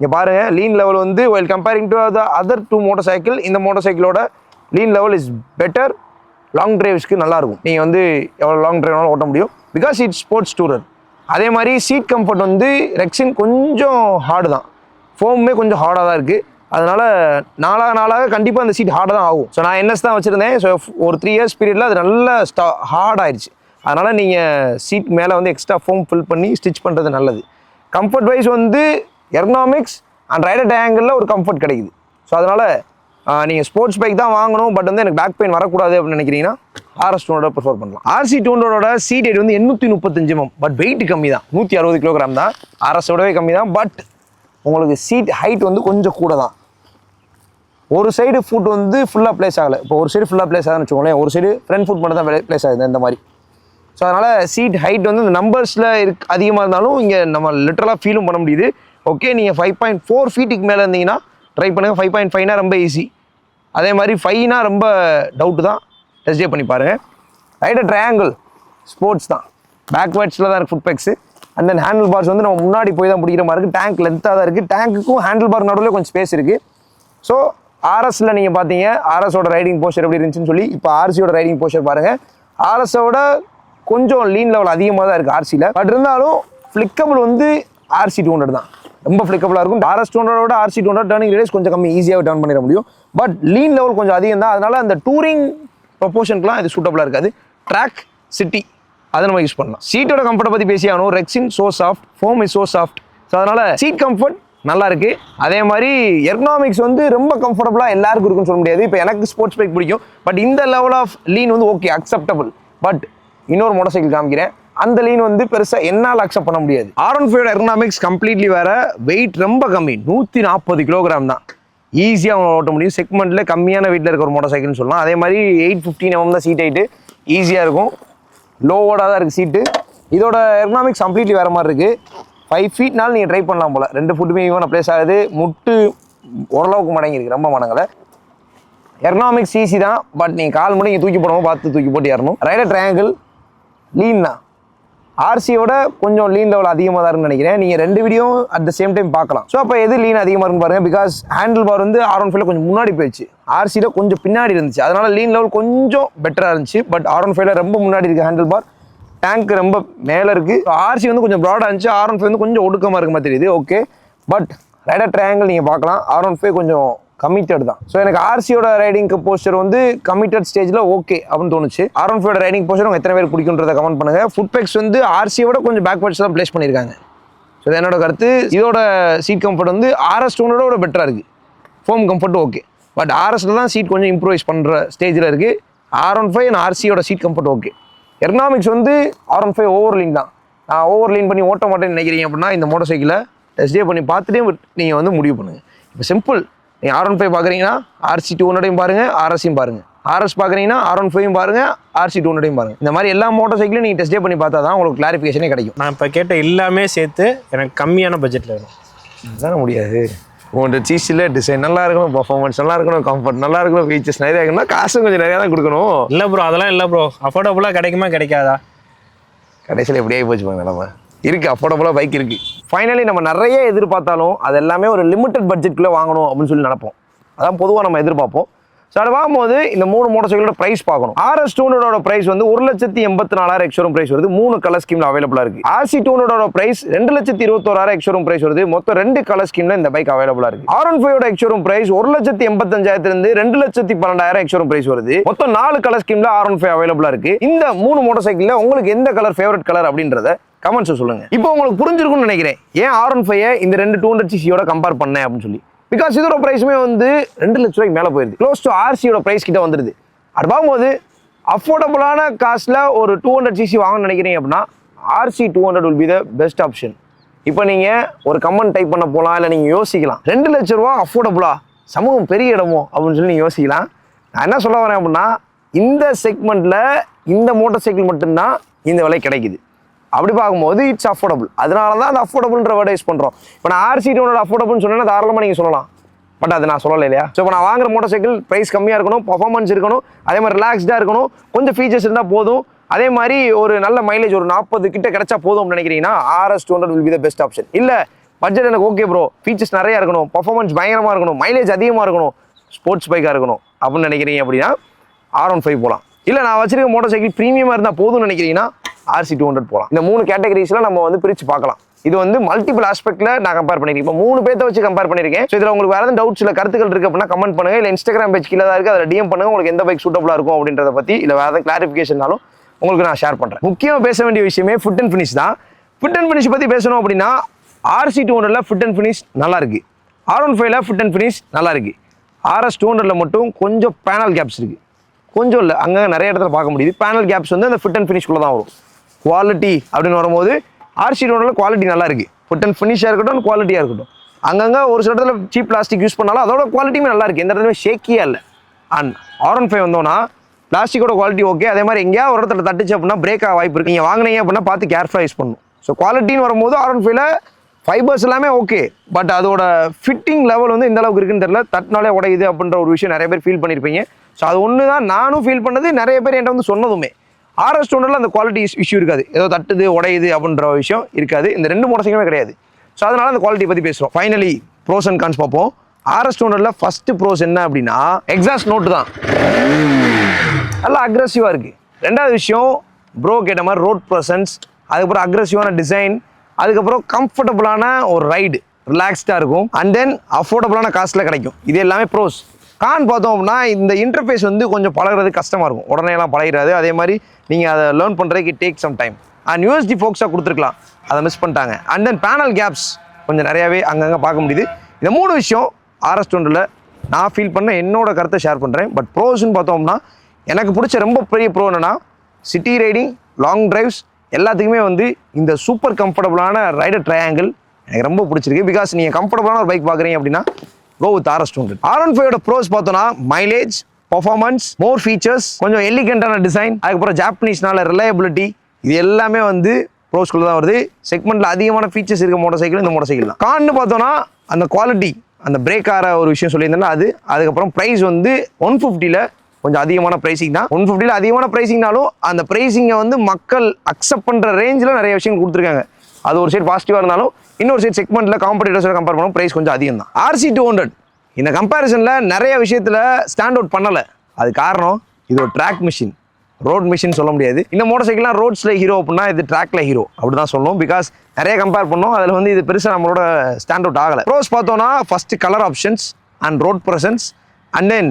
இங்கே பாருங்கள் லீன் லெவல் வந்து well comparing to the other two motorcycle இந்த motor சைக்கிளோட lean level is better long டிரைவ்ஸ்க்கு நல்லாயிருக்கும் நீங்கள் வந்து எவ்வளோ லாங் டிரைவ்னாலும் ஓட்ட முடியும். பிகாஸ் இட்ஸ் ஸ்போர்ட்ஸ் டூரர் அதே மாதிரி சீட் கம்ஃபர்ட் வந்து ரெக்ஸின் கொஞ்சம் ஹார்டு தான். ஃபோமுமே கொஞ்சம் ஹார்டாக தான் இருக்குது அதனால் நாளாக நாளாக கண்டிப்பாக அந்த சீட் ஹார்டாக தான் ஆகும். ஸோ நான் என்எஸ் தான் வச்சுருந்தேன். ஸோ ஒரு த்ரீ இயர்ஸ் பீரியடில் அது நல்ல ஸ்டா ஹார்ட் ஆயிடுச்சு அதனால் நீங்கள் சீட் மேலே வந்து எக்ஸ்ட்ரா ஃபோம் ஃபில் பண்ணி ஸ்டிச் பண்ணுறது நல்லது. கம்ஃபர்ட் வைஸ் வந்து எர்னாமிக்ஸ் அண்ட் ரைடர் டயங்கிளில் ஒரு கம்ஃபர்ட் கிடைக்குது. ஸோ அதனால் நீங்கள் ஸ்போர்ட்ஸ் பைக் தான் வாங்கணும் பட் வந்து எனக்கு பேக் பெயின் வரக்கூடாது அப்படின்னு நினைக்கிறீங்கன்னா ஆர்எஸ் டூ ப்ரிஃபர் பண்ணலாம். ஆர்சி டூண்டோட சீட் weight வந்து எண்ணூற்றி முப்பத்தஞ்சு எம் பட் வெயிட் கம்மி தான். நூற்றி அறுபது கிலோகிராம் தான். ஆர்எஸோடவே கம்மி தான் பட் உங்களுக்கு சீட் ஹைட் வந்து கொஞ்சம் கூட தான். ஒரு சைடு ஃபுட் வந்து ஃபுல்லாக ப்ளேஸ் ஆகலை. இப்போ ஒரு சைடு ஃபுல்லாக ப்ளேஸ் ஆகுதுன்னு வச்சுக்கோங்களேன் ஒரு சைடு ஃப்ரண்ட் ஃபுட் மட்டும் தான் ப்ளேஸ் ஆகுது இந்த மாதிரி. ஸோ அதனால் சீட் ஹைட் வந்து இந்த நம்பர்ஸில் இருக்கு அதிகமாக இருந்தாலும் இங்கே நம்ம லிட்டரலாக ஃபீலும் பண்ண முடியுது. ஓகே நீங்கள் ஃபைவ் பாயிண்ட் ஃபோர் ஃபீட்டுக்கு மேலே இருந்தீங்கன்னா ட்ரை பண்ணுங்கள் ஃபைவ் பாயிண்ட் ஃபைவ்னா ரொம்ப ஈஸி அதே மாதிரி ஃபைவ்னா ரொம்ப டவுட்டு தான். டெஸ்டே பண்ணி பாருங்கள் ரைட்டர் ட்ரையாங்கிள் ஸ்போர்ட்ஸ் தான். பேக்வேர்ட்ஸில் தான் இருக்குது foot pegs and then handle bars வந்து நம்ம முன்னாடி போய் தான் பிடிக்கிற மாதிரி இருக்குது டேங்க் லென்த்தாக தான் இருக்குது டேங்க்குக்கும் ஹேண்டில் பார் நடுவில் கொஞ்சம் ஸ்பேஸ் இருக்குது ஸோ ஆர்எஸில் நீங்கள் பார்த்தீங்க ஆர்எஸோட ரைடிங் போஸ்டர் எப்படி இருந்துச்சுன்னு சொல்லி இப்போ ஆர்சியோட ரைடிங் போஸ்டர் பாருங்கள் ஆர்எஸோட கொஞ்சம் லீன் லெவல் அதிகமாக தான் இருக்குது ஆர்சியில் பட் இருந்தாலும் ஃப்ளிக்கபிள் வந்து ஆர்சி டூ ஹண்ட்ரட் தான். ரொம்ப ஃப்ளிக்கபிளாக இருக்கும். RS two ஹண்ட்ரடோட RC two hundred turning race கொஞ்சம் கம்மி ஈஸியாக டர்ன் பண்ணிட முடியும். பட் லீன் லெவல் கொஞ்சம் அதிகம் தான். அதனால அந்த டூரிங் ப்ரொப்போஷனுக்குலாம் இது சூட்டபுளாக இருக்காது. ட்ராக் சிட்டி அதை நம்ம யூஸ் பண்ணலாம். சீட்டோட கம்ஃபர்ட்டை பற்றி பேசி rexine so soft foam is so soft so அதனால் சீட் கம்ஃபர்ட் நல்லா இருக்கு. அதே மாதிரி எர்னாமிக்ஸ் வந்து ரொம்ப கம்ஃபர்டபுளாக எல்லாருக்கும் இருக்குன்னு சொல்ல முடியாது. இப்போ எனக்கு ஸ்போர்ட்ஸ் பைக் பிடிக்கும். பட் இந்த லெவல் ஆஃப் லீன் வந்து ஓகே அக்செப்டபுள் பட் இன்னொரு மோட்டர் சைக்கிள் காமிக்கிறேன். அந்த லீன் வந்து பெருசாக என்னால் அக்செப்ட் பண்ண முடியாது. R one five ergonomics completely வேற. வெயிட் ரொம்ப கம்மி. நூற்றி நாற்பது கிலோகிராம் தான். ஈஸியாக அவங்க ஓட்ட முடியும். செக்மெண்ட்டில் கம்மியான வெயிட்டில் இருக்க ஒரு மோட்டர் சைக்கிள்னு சொல்லலாம். அதே மாதிரி எயிட் ஃபிஃப்டின் எம்எம் தான் சீட் ஆயிட்டு ஈஸியாக இருக்கும். லோவோடாக தான் இருக்குது சீட்டு இதோட எர்னாமிக்ஸ் கம்ப்ளீட்லி வேறு மாதிரி இருக்குது ஃபைவ் ஃபீட்னாலும் நீங்கள் ட்ரை பண்ணலாம் போல். ரெண்டு ஃபுட்டுமே ஈவனாக ப்ளேஸ் ஆகுது. முட்டு ஓரளவுக்கு மடங்கியிருக்கு. ரொம்ப மடங்கலை. எர்னாமிக்ஸ் ஈஸி தான். பட் நீங்கள் கால் மணி தூக்கி போடாமல் பார்த்து தூக்கி போட்டு ஏறணும். ரைடர் ட்ரையாங்கிள் லீன் தான். ஆர்சியோட கொஞ்சம் லீன் லெவல் அதிகமாக தான் இருக்குன்னு நினைக்கிறேன். நீங்கள் ரெண்டு video at the same time பார்க்கலாம். ஸோ அப்போ எது லீன் அதிகமாக இருக்குன்னு பாருங்கள் பிகாஸ் ஹேண்டில் பார் வந்து ஆர் ஒன் ஃபைவ்ல கொஞ்சம் முன்னாடி போயிடுச்சு. ஆர்சியில் கொஞ்சம் பின்னாடி இருந்துச்சு. அதனால் லீன் லெவல் கொஞ்சம் பெட்டராக இருந்துச்சு. பட் ஆர் ஒன் ஃபைவ்ல ரொம்ப முன்னாடி இருக்குது ஹேண்டில் பார் டேங்க் ரொம்ப மேலே இருக்குது ஆர்சி வந்து கொஞ்சம் ப்ராடாக இருந்துச்சு. ஆர் ஒன் ஃபைவ் வந்து கொஞ்சம் ஒடுக்கமாக இருக்குமா தெரியுது. ஓகே பட் ரைடர் ட்ரையாங்கிள் நீங்கள் பார்க்கலாம். ஆர் ஒன் ஃபைவ் கொஞ்சம் கமிட்டட் தான். ஸோ எனக்கு ஆர்சியோட ரைடிங் போஸ்டர் வந்து கமிட்டட் ஸ்டேஜில் ஓகே அப்படின்னு தோணுச்சு. R one five riding posture உங்கள் எத்தனை பேர் பிடிக்குன்றதை கமெண்ட் பண்ணுங்கள் ஃபுட் பேக்ஸ் வந்து ஆர்சியோட கொஞ்சம் பேக்வர்ட்ஸ் தான் ப்ளேஸ் பண்ணியிருக்காங்க. ஸோ என்னோட கருத்து. இதோட சீட் கம்ஃபர்ட் வந்து ஆர்எஸ் டூனோட விட பெட்டராக இருக்குது ஃபோம் கம்ஃபர்ட் ஓகே பட் ஆர்எஸில் தான் சீட் கொஞ்சம் இம்ப்ரூவைஸ் பண்ணுற ஸ்டேஜில் இருக்குது ஆர் ஒன் ஃபைவ் அண்ட் ஆர்சியோட சீட் கம்ஃபர்ட் ஓகே எர்னாமிக்ஸ் வந்து R one five over lean தான். நான் ஓவர் லீன் பண்ணி ஓட்ட மாட்டேன்னு நினைக்கிறீங்க அப்படின்னா இந்த மோட்டர் சைக்கிளை டெஸ்டே பண்ணி பார்த்துட்டே நீங்கள் வந்து முடிவு பண்ணுங்கள் இப்போ சிம்பிள் நீங்கள் ஆர் ஒன் ஃபைவ் பார்க்குறீங்கன்னா ஆர்சி டூ ஹண்ட்ரடையும் பாருங்கள் ஆர்எஸையும் பாருங்கள் ஆர்எஸ் பார்க்குறீங்கன்னா ஆர் ஒன் ஃபைவும் பாருங்கள் ஆர்சி டூ ஹண்ட்ரடையும் பாருங்கள் இந்த மாதிரி எல்லா மோட்டர் சைக்கிளும் நீங்கள் டெஸ்ட் பண்ணி பார்த்தா தான் உங்களுக்கு கிளாரிஃபிகேஷனே கிடைக்கும். நான் இப்போ கேட்ட எல்லாமே சேர்த்து எனக்கு கம்மியான பட்ஜெட்டில் வேணும். அதுதானே முடியாது. உங்கள்கிட்ட சீஸில் டிசைன் நல்லா இருக்கணும் பர்ஃபார்மன்ஸ் நல்லா இருக்கணும் கம்ஃபர்ட் நல்லா இருக்கணும் ஃபீச்சர்ஸ் நிறைய இருக்கணும்னா காசும் கொஞ்சம் நிறையா தான் கொடுக்கணும். இல்லை ப்ரோ அதெல்லாம் இல்லை ப்ரோ அஃபோர்டபுளாக கிடைக்குமா கிடைக்காதா? கடைசியில் எப்படி ஆகி போச்சு பாருங்க நிலமை. இருக்கு அஃபோர்டபுளாக பைக் இருக்கு. ஃபைனலி நம்ம நிறைய எதிர்பார்த்தாலும் அது எல்லாமே ஒரு லிமிட்டட் பட்ஜெட்குள்ளே வாங்கணும் அப்படின்னு சொல்லி நினைப்போம். அதான் பொதுவாக நம்ம எதிர்பார்ப்போம். ஸோ அது வாங்கும்போது இந்த மூணு மோட்டர் சைக்கிளோட ப்ரைஸ் பார்க்கணும் ஆர்எஸ் டூ ஹண்ட்ரடோட ப்ரைஸ் வந்து ஒரு லட்சத்தி எண்பத்தி நாலாயிரம் எக்ஷோரூம் ப்ரைஸ் வருது. மூணு கலர் ஸ்கீமில் அவைலபிளாக இருக்குது ஆர்சி டூ ஹண்ட்ரடோட ப்ரைஸ் ரெண்டு லட்சத்தி இருபத்தோராயிரம் எக்ஷோரூம் ப்ரைஸ் வருது. மொத்தம் ரெண்டு கலர் ஸ்கீமில் இந்த பைக் அவைலபிளாக இருக்குது ஆர் ஒன் ஃபைவோட எக்ஷோரூம் ப்ரைஸ் ஒரு லட்சத்தி எண்பத்தஞ்சாயிரத்துலேருந்து ரெண்டு லட்சத்தி பன்னெண்டாயிரம் எக்ஷோரூம் ப்ரைஸ் வருது. மொத்தம் நாலு கலர் ஸ்கீமில் ஆர் ஒன் ஃபைவ் அவைலபிளாக இருக்குது இந்த மூணு மோட்டர் சைக்கிளில் உங்களுக்கு எந்த கலர் ஃபேவரட் கலர் அப்படின்றத கமெண்ட்ஸை சொல்லுங்கள் இப்போ உங்களுக்கு புரிஞ்சிருக்கும்னு நினைக்கிறேன். ஏன் ஆர் ஒன் ஃபைவ் இந்த ரெண்டு டூ ஹண்ட்ரட் சிசியோட கம்பேர் பண்ணேன் அப்படின்னு சொல்லி? பிகாஸ் இதோட ப்ரைஸுமே வந்து ரெண்டு லட்ச ரூபாய்க்கு மேலே போயிருது. க்ளோஸ் டு ஆர்சியோட ப்ரைஸ் கிட்ட வந்துருது. அப்படி பார்க்கும்போது அஃபோர்டபுளான காஸ்ட்டில் ஒரு டூ ஹண்ட்ரட் சிசி வாங்கணும்னு நினைக்கிறீங்க அப்படின்னா RC two hundred will be the best option இப்போ நீங்கள் ஒரு கமெண்ட் டைப் பண்ண போகலாம் இல்லை நீங்கள் யோசிக்கலாம். ரெண்டு லட்ச ரூபா அஃபோர்டபுளா சமூகம் பெரிய இடமோ? அப்படின்னு சொல்லி நீங்கள் யோசிக்கலாம். நான் என்ன சொல்ல வரேன் அப்படின்னா இந்த செக்மெண்ட்டில் இந்த மோட்டார் சைக்கிள் மட்டும்தான் இந்த விலை கிடைக்குது. அப்படி பார்க்கும்போது இட்ஸ் அஃபோர்டபுள் அதனால தான் அந்த அஃபோர்டபுள்ன்ற வேர்டை யூஸ் பண்ணுறோம் இப்போ நான் ஆர்சி டூனோட அஃபோர்டபுள்னு சொன்னேன்னா தாராளமாக நீங்கள் சொல்லலாம். பட் அது நான் சொல்லலை இல்லையா? ஸோ இப்போ நான் வாங்குற மோட்டர் சைக்கிள் ப்ரைஸ் கம்மியாக இருக்கணும் பர்ஃபார்மன்ஸ் இருக்கணும் அதே மாதிரி ரிலாக்ஸ்டாக இருக்கணும் கொஞ்சம் ஃபீச்சர்ஸ் இருந்தால் போதும். அதே மாதிரி ஒரு நல்ல மைலேஜ் ஒரு நாற்பது கிட்ட கிடைச்சா போதும் அப்படின்னு நினைக்கிறீங்கன்னா RS two hundred will be the best option இல்லை பட்ஜெட் எனக்கு ஓகே ப்ரோ ஃபீச்சர்ஸ் நிறையா இருக்கணும் பர்ஃபார்மன்ஸ் பயங்கரமாக இருக்கணும் மைலேஜ் அதிகமாக இருக்கணும் ஸ்போர்ட்ஸ் பைக்காக இருக்கணும் அப்படின்னு நினைக்கிறீங்க அப்படின்னா ஆர் ஒன் ஃபைவ் போகலாம் இல்லை நான் வச்சிருக்க மோட்டர் சைக்கிள் ப்ரீமியமாக இருந்தால் போதும்னு நினைக்கிறீங்கன்னா ஆர்சி டூ ஹண்ட்ரட் போகலாம் இந்த மூணு கேட்டகரிஸ்லாம் நம்ம வந்து பிரித்து பார்க்கலாம். இது வந்து மல்டிபிள் ஆஸ்பெக்ட்ல நான் கம்பேர் பண்ணிருக்கேன். இப்போ மூணு பேர்த்த வச்சு கம்பேர் பண்ணிருக்கேன். ஸோ இதில் உங்களுக்கு வேறு எதுவும் டவுட்ஸ் இல்லை கருத்துக்கள் இருக்கு அப்படின்னா கமெண்ட் பண்ணுங்க. இல்லை இன்ஸ்டாகிராம் பேஜ் கீழே தான் இருக்கு. அதில் டிஎம் பண்ணுங்க. உங்களுக்கு எந்த பைக் சூட்டபுளாக இருக்கும் அப்படின்றத பற்றி இல்லை வேறு ஏதாவது உங்களுக்கு நான் ஷேர் பண்ணுறேன் முக்கியமாக பேச வேண்டிய விஷயமே ஃபுட் அண்ட் ஃபினிஷ் தான். ஃபுட் அண்ட் ஃபினிஷ் பற்றி பேசணும் அப்படின்னா ஆர்சி டூ ஹண்ட்ரட்ல ஃபிட் அண்ட் ஃபினிஷ் நல்லா இருக்கு. ஆர் ஒன் ஃபைவ்ல ஃபிட் அண்ட் ஃபினிஷ் நல்லா இருக்கு. ஆர்எஸ் டூ ஹண்ட்ரட்ல மட்டும் கொஞ்சம் பேனல் கேப்ஸ் இருக்கு. கொஞ்சம் இல்லை அங்கே நிறைய இடத்துல பார்க்க முடியுது. பேனல் கேப்ஸ் வந்து அந்த ஃபிட் அண்ட் ஃபினிஷ்குள்ளே தான் வரும். குவாலிட்டி அப்படின்னு வரும்போது ஆர்சி ரோடில் குவாலிட்டி நல்லா இருக்குது ஃபுட் அண்ட் ஃபினிஷாக இருக்கட்டும் குவாலிட்டியாக இருக்கட்டும். அங்கங்கே ஒரு சில இடத்துல சீப் பிளாஸ்டிக் யூஸ் பண்ணாலும் அதோட குவாலிட்டியுமே நல்லா இருக்குது எந்த இடத்துலையுமே ஷேக்கியாக இல்லை. அண்ட் ஆர் ஒன் ஃபைவ் வந்தோன்னா பிளாஸ்டிக்கோட குவாலிட்டி ஓகே அதே மாதிரி எங்கேயாவது ஒரு இடத்துல தட்டுச்சு அப்படின்னா பிரேக் ஆக வாய்ப்பு இருக்குது நீங்கள் வாங்கினீங்க அப்படின்னா பார்த்து கேர்ஃபுல்லாக யூஸ் பண்ணணும். ஸோ குவாலிட்டின்னு வரும்போது ஆர் ஒன் ஃபைவ்ல ஃபைபர்ஸ் எல்லாமே ஓகே பட் அதோட ஃபிட்டிங் லெவல் வந்து இந்த அளவுக்கு இருக்குன்னு தெரியல. தட்டினாலே உடையுது அப்படின்ற ஒரு விஷயம் நிறைய பேர் ஃபீல் பண்ணியிருப்பீங்க ஸோ அது ஒன்று தான் நானும் ஃபீல் பண்ணது நிறைய பேர் என்கிட்ட வந்து சொன்னதுமே. ஆர்எஸ் டூனில் அந்த குவாலிட்டி இஷ்யூ இருக்காது. ஏதோ தட்டுது உடையுது அப்படின்ற விஷயம் இருக்காது. இந்த ரெண்டு மோட்டர் சைக்கிளுமே கிடையாது. ஸோ அதனால் அந்த குவாலிட்டி பற்றி பேசுகிறோம் ஃபைனலி ப்ரோஸ் அண்ட் கான்ஸ் பார்ப்போம். ஆர்எஸ் டூனரில் ஃபஸ்ட்டு ப்ரோஸ் என்ன அப்படின்னா எக்ஸாஸ்ட் நோட்டு தான். நல்லா அக்ரெசிவாக இருக்குது ரெண்டாவது விஷயம் ப்ரோ கேட்ட மாதிரி ரோட் ப்ரெசன்ஸ் அதுக்கப்புறம் அக்ரெசிவான டிசைன் அதுக்கப்புறம் கம்ஃபர்டபுளான ஒரு ரைடு ரிலாக்ஸ்டாக இருக்கும். அண்ட் தென் அஃபோர்டபுளான காஸ்ட்டில் கிடைக்கும். இது எல்லாமே ப்ரோஸ் கான் பார்த்தோம் அப்படின்னா இந்த இன்டர்ஃபேஸ் வந்து கொஞ்சம் பழகுறது கஷ்டமாக இருக்கும். உடனே எல்லாம் பழகிறாது அதே மாதிரி நீங்கள் அதை லேர்ன் பண்ணுறதுக்கு take some time and USD ஃபோக்ஸாக கொடுத்துருக்கலாம். அதை மிஸ் பண்ணிட்டாங்க. அண்ட் தென் பேனல் கேப்ஸ் கொஞ்சம் நிறையாவே அங்கங்கே பார்க்க முடியுது. இந்த மூணு விஷயம் ஆர்எஸ் டுவெண்ட்டில் நான் ஃபீல் பண்ண என்னோட கருத்தை ஷேர் பண்ணுறேன் பட் ப்ரோஸ்ன்னு பார்த்தோம்னா எனக்கு பிடிச்ச ரொம்ப பெரிய ப்ரோ என்னன்னா சிட்டி ரைடிங் லாங் ட்ரைவ்ஸ் எல்லாத்துக்குமே வந்து இந்த சூப்பர் கம்ஃபர்டபுளான ரைடர் ட்ரையாங்கிள் எனக்கு ரொம்ப பிடிச்சிருக்கு. பிகாஸ் நீங்கள் கம்ஃபர்டபுளான ஒரு பைக் பார்க்குறீங்க அப்படின்னா go with RS two R one ஃபைவோட pros பார்த்தோன்னா மைலேஜ் பர்ஃபார்மன்ஸ் மோர் ஃபீச்சர்ஸ் கொஞ்சம் எலிகண்டான டிசைன் அதுக்கப்புறம் ஜாப்பனீஸ்னால ரிலையபிலிட்டி இது எல்லாமே வந்து ப்ரோஸ்குள்ள தான் வருது. செக்மெண்ட்ல அதிகமான ஃபீச்சர்ஸ் இருக்க மோட்டார் சைக்கிள் இந்த மோட்டர் சைக்கிள் தான் கான்னு பார்த்தோன்னா அந்த குவாலிட்டி அந்த பிரேக் ஆகிற ஒரு விஷயம் சொல்லியிருந்தேன்னா அது. அதுக்கப்புறம் ப்ரைஸ் வந்து ஒன் ஃபிஃப்டியில் கொஞ்சம் அதிகமான ப்ரைஸிங் தான். ஒன் ஃபிஃப்டியில் அதிகமான ப்ரைஸிங்னாலும் அந்த ப்ரைஸிங்கை வந்து மக்கள் அக்செப்ட் பண்ணுற ரேஞ்சில் நிறைய விஷயங்கள் கொடுத்துருக்காங்க. அது ஒரு சைடு பாசிட்டிவாக இருந்தாலும் இன்னொரு சைடு செக்மெண்ட்டில் காம்படிட்டர்ஸோட கம்பேர் பண்ணும் ப்ரைஸ் கொஞ்சம் அதிகம் தான். ஆர்சி டூ ஹண்ட்ரட் இந்த கம்பேரிசனில் நிறைய விஷயத்தில் ஸ்டாண்ட் அவுட் பண்ணலை. அது காரணம் இது ஒரு ட்ராக் மிஷின் ரோட் மிஷின் சொல்ல முடியாது. இந்த மோட்டர் சைக்கிள்லாம் ரோட்ஸில் ஹீரோ அப்படின்னா இது ட்ராக்ல ஹீரோ அப்படி தான் சொல்லணும் பிகாஸ் நிறைய கம்பேர் பண்ணோம். அதில் வந்து இது பெருசாக நம்மளோட ஸ்டாண்ட் அவுட் ஆகலை. ப்ரோஸ் பார்த்தோன்னா first colour options and road presence and then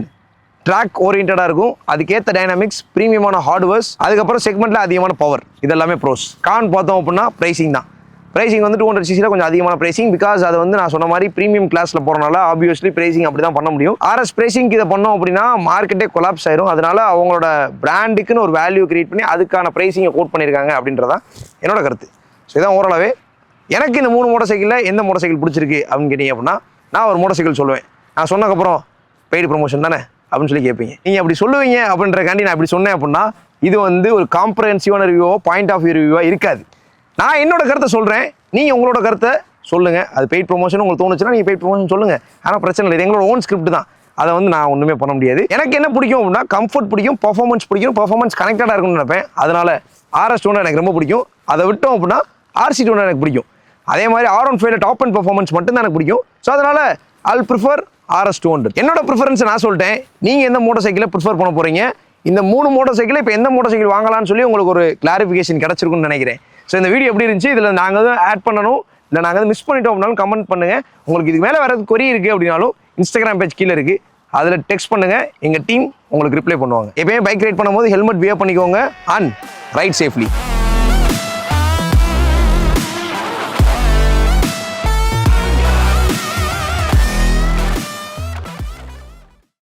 track ஓரியன்டாக இருக்கும். அதுக்கேற்ற டைனாமிக்ஸ் ப்ரீமியமான ஹார்ட்வேர்ஸ் அதுக்கப்புறம் செக்மெண்ட்டில் அதிகமான பவர் இதெல்லாமே ப்ரோஸ் கான் பார்த்தோம் அப்படின்னா ப்ரைசிங் தான். ப்ரைசிங் வந்து டூ ஹண்ட்ரட் சிசியில் கொஞ்சம் அதிகமான ப்ரைசிங் பிகாஸ் அது வந்து நான் சொன்ன மாதிரி ப்ரீமியம் கிளாஸில் போகிறனால ஆப்வியஸ்லி ப்ரைசிங் அப்படி தான் பண்ண முடியும். ஆர்எஸ் ப்ரைசிங்க்கு இதை பண்ணோம் அப்படின்னா மார்க்கெட்டே கொலாப்ஸ் ஆயிரும். அதனால அவங்களோட பிராண்டுக்குன்னு ஒரு வேல்யூ கிரியேட் பண்ணி அதுக்கான ப்ரைசிங்கை கோட் பண்ணியிருக்காங்க அப்படின்றதான் என்னோட கருத்து. ஸோ இதான் ஓரளவே. எனக்கு இந்த மூணு மோட்டர் சைக்கிளில் எந்த மோட்டர் சைக்கிள் பிடிச்சிருக்கு அப்படின்னு கேட்டிங்க அப்படின்னா நான் ஒரு மோட்டர் சைக்கிள் சொல்லுவேன். நான் சொன்னதுக்கப்புறம் பெய்டு ப்ரொமோஷன் தானே அப்படின்னு சொல்லி கேட்பீங்க. நீங்கள் அப்படி சொல்லுவீங்க அப்படின்றக்காண்டி நான் இப்படி சொன்னேன் அப்படின்னா இது வந்து ஒரு காம்ப்ரஹென்சிவான ரிவ்யூவோ பாயிண்ட் ஆஃப் வியூ ரிவ்யூவோ இருக்காது. நான் என்னோட கருத்தை சொல்கிறேன் நீங்கள் உங்களோட கருத்தை சொல்லுங்கள் அது பெய்ட் ப்ரொமோஷன் உங்களுக்கு தோணுச்சுன்னா நீங்கள் பெய்ட் ப்ரொமோஷன் சொல்லுங்கள் ஆனால் பிரச்சனை இல்லை. எங்களோட ஓன் ஸ்கிரிப்ட் தான். அதை வந்து நான் ஒன்றுமே பண்ண முடியாது. எனக்கு என்ன பிடிக்கும் அப்படின்னா கம்ஃபர்ட் பிடிக்கும் பர்ஃபார்மன்ஸ் பிடிக்கும் பர்ஃபார்மன்ஸ் கனெக்டடாக இருக்கும்னு நினைப்பேன். அதனால் ஆர்எஸ் டூனா எனக்கு ரொம்ப பிடிக்கும். அதை விட்டோம் அப்படின்னா ஆர்சி டூனா எனக்கு பிடிக்கும். அதே மாதிரி ஆர் ஒன் ஃபைவ்ல டாப் அண்ட் பர்ஃபார்மன்ஸ் மட்டும் தான் எனக்கு பிடிக்கும். ஸோ அதனால் I'll prefer RS two hundred என்னோட ப்ரிஃபரன்ஸ் நான் சொல்லிட்டேன். நீங்கள் எந்த மோட்டர் சைக்கிளை ப்ரிஃபர் பண்ண போகிறீங்க இந்த மூணு மோட்டர் சைக்கிள் இப்போ எந்த மோட்டர் சைக்கிள் வாங்கலாம்னு சொல்லி உங்களுக்கு ஒரு கிளாரிஃபிகேஷன் கிடச்சிருக்குன்னு நினைக்கிறேன். ஸோ இந்த வீடியோ எப்படி இருந்துச்சு? இதில் நாங்கள் தான் ஆட் பண்ணணும். இல்லை நாங்கள் வந்து மிஸ் பண்ணிட்டோம் அப்படின்னாலும் கமெண்ட் பண்ணுங்கள் உங்களுக்கு இதுக்கு மேலே வேறு கொரி இருக்குது அப்படின்னாலும் இன்ஸ்டாகிராம் பேஜ் கீழே இருக்குது அதில் டெக்ஸ்ட் பண்ணுங்கள் எங்கள் டீம் உங்களுக்கு ரிப்ளை பண்ணுவாங்க. எப்பயுமே பைக் ரைட் பண்ணும்போது ஹெல்மெட் பியர் பண்ணிக்கோங்க. And ride safely